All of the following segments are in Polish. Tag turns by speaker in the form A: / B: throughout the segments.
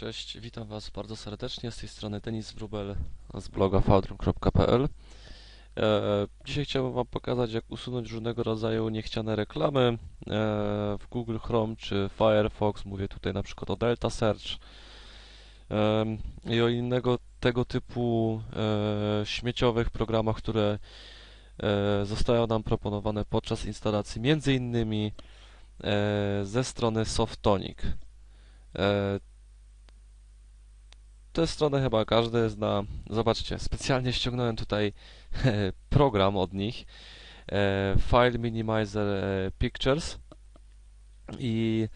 A: Cześć, witam Was bardzo serdecznie z tej strony Denis Wrubel z bloga faudrum.pl. E, dzisiaj chciałbym Wam pokazać, jak usunąć różnego rodzaju niechciane reklamy e, w Google Chrome czy Firefox. Mówię tutaj na przykład o Delta Search e, i o innego tego typu śmieciowych programach, które zostają nam proponowane podczas instalacji, między innymi ze strony Softonic. Tę stronę chyba każdy zna. Zobaczcie, specjalnie ściągnąłem tutaj program od nich. e, File Minimizer e, Pictures i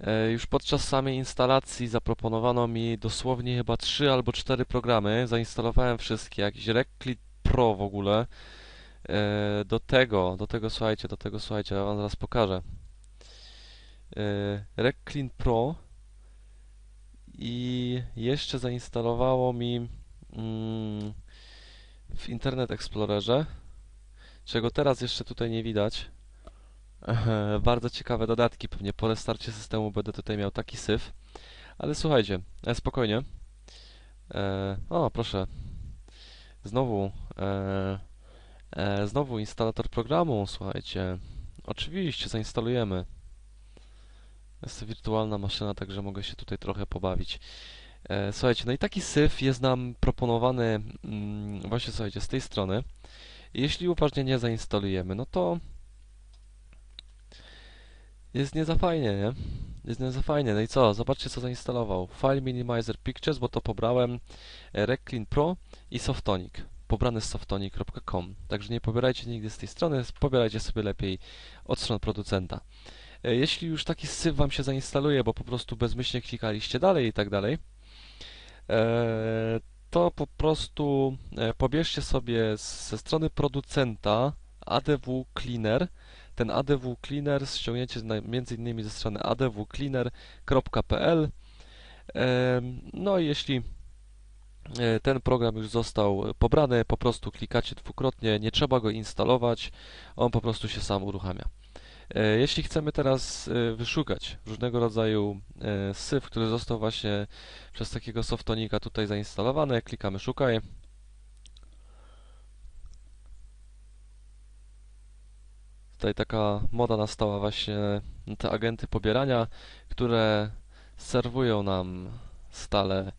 A: e, już podczas samej instalacji zaproponowano mi dosłownie chyba 3 albo 4 programy. Zainstalowałem wszystkie, jakiś RecClip Pro w ogóle. Do tego, do tego słuchajcie, do tego słuchajcie, ja wam zaraz pokażę. RecClean Pro i jeszcze zainstalowało mi mm, w Internet Explorerze, czego teraz jeszcze tutaj nie widać. Bardzo ciekawe dodatki, pewnie po restarcie systemu będę tutaj miał taki syf. Ale słuchajcie, e, spokojnie. E, o, proszę. Znowu, e, e, znowu instalator programu, słuchajcie. Oczywiście, zainstalujemy. Jest to wirtualna maszyna, także mogę się tutaj trochę pobawić. E, słuchajcie, no i taki syf jest nam proponowany mm, właśnie, słuchajcie, z tej strony. Jeśli uważnie nie zainstalujemy, no to jest nie za fajnie, nie? Jest nie za fajnie. No i co? Zobaczcie, co zainstalował. File Minimizer Pictures, bo to pobrałem e, RecClean Pro i Softonic. Pobrany z softonic.com. Także nie pobierajcie nigdy z tej strony, pobierajcie sobie lepiej od stron producenta. E, Jeśli już taki syf Wam się zainstaluje, bo po prostu bezmyślnie klikaliście dalej i tak dalej, e, to po prostu e, pobierzcie sobie ze strony producenta ADW Cleaner. Ten ADW Cleaner między innymi ze strony adwcleaner.pl. No i jeśli ten program już został pobrany, po prostu klikacie dwukrotnie, nie trzeba go instalować, on po prostu się sam uruchamia. E, Jeśli chcemy teraz e, wyszukać różnego rodzaju e, syf, który został właśnie przez takiego softonika tutaj zainstalowany, klikamy szukaj. Tutaj taka moda nastała właśnie te agenty pobierania, które serwują nam stale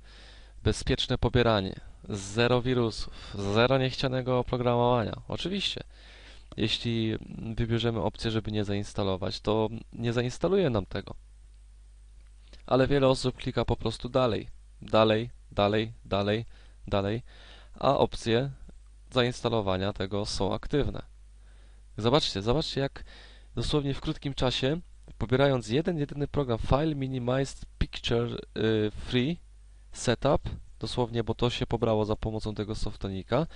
A: bezpieczne pobieranie, zero wirusów, zero niechcianego oprogramowania. Oczywiście. Jeśli wybierzemy opcję, żeby nie zainstalować, to nie zainstaluje nam tego. Ale wiele osób klika po prostu dalej, dalej, dalej, dalej, dalej, a opcje zainstalowania tego są aktywne. Zobaczcie, zobaczcie jak dosłownie w krótkim czasie, pobierając jeden, jedyny program File Minimized Picture y, Free Setup, dosłownie, bo to się pobrało za pomocą tego softonika,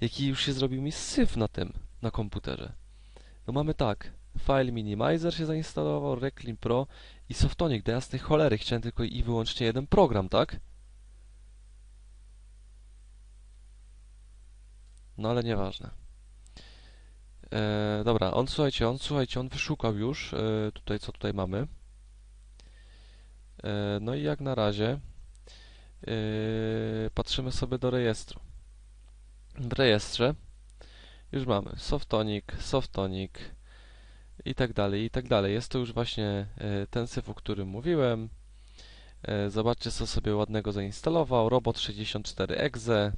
A: jaki już się zrobił mi syf na tym, na komputerze. No mamy tak, File Minimizer się zainstalował, Reclean Pro i Softonic. Do jasnej cholery, chciałem tylko i wyłącznie jeden program, tak? No ale nieważne. E, dobra, on słuchajcie, on słuchajcie, on wyszukał już e, tutaj, co tutaj mamy. E, no i jak na razie e, patrzymy sobie do rejestru. W rejestrze już mamy Softonic, Softonic i tak dalej, i tak dalej. Jest to już właśnie e, ten syf, o którym mówiłem. E, Zobaczcie, co sobie ładnego zainstalował. Robot 64 exe.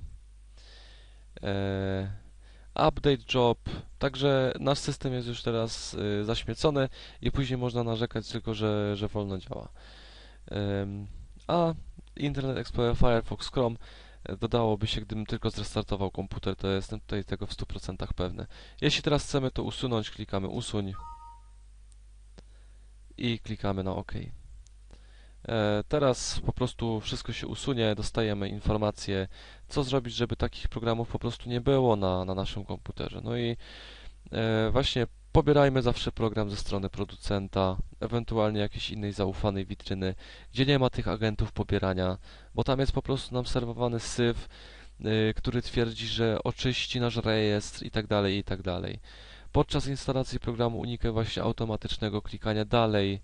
A: E, Update job. Także nasz system jest już teraz zaśmiecony i później można narzekać tylko, że, że wolno działa. A Internet Explorer, Firefox, Chrome dodałoby się, gdybym tylko zrestartował komputer, to jestem tutaj tego w 100% pewny. Jeśli teraz chcemy to usunąć, klikamy usuń i klikamy na OK. E, Teraz po prostu wszystko się usunie, dostajemy informację, co zrobić, żeby takich programów po prostu nie było na, na naszym komputerze. No i e, właśnie pobierajmy zawsze program ze strony producenta, ewentualnie jakiejś innej zaufanej witryny, gdzie nie ma tych agentów pobierania, bo tam jest po prostu nam serwowany syf, y, który twierdzi, że oczyści nasz rejestr i tak dalej, i tak dalej. Podczas instalacji programu unikaj właśnie automatycznego klikania dalej,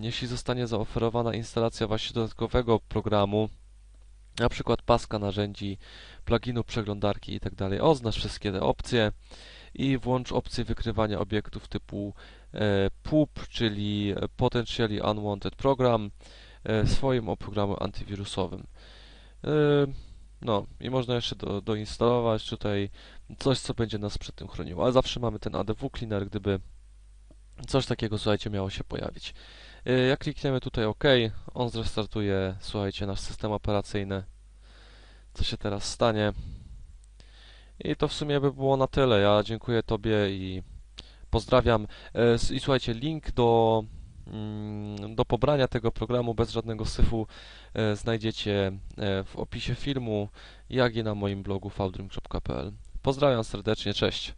A: Jeśli zostanie zaoferowana instalacja właśnie dodatkowego programu, na przykład paska narzędzi, pluginu przeglądarki itd., oznacz wszystkie te opcje i włącz opcję wykrywania obiektów typu e, PUP, czyli Potentially Unwanted Program, e, swoim oprogramu antywirusowym. E, No i można jeszcze do, doinstalować tutaj coś, co będzie nas przed tym chroniło, ale zawsze mamy ten ADW Cleaner, gdyby coś takiego, słuchajcie, miało się pojawić. E, Jak klikniemy tutaj OK, on zrestartuje, słuchajcie, nasz system operacyjny. Co się teraz stanie? I to w sumie by było na tyle. Ja dziękuję Tobie i pozdrawiam. E, I słuchajcie, link do, mm, do pobrania tego programu bez żadnego syfu e, znajdziecie e, w opisie filmu, jak i na moim blogu faldrim.pl. Pozdrawiam serdecznie, cześć.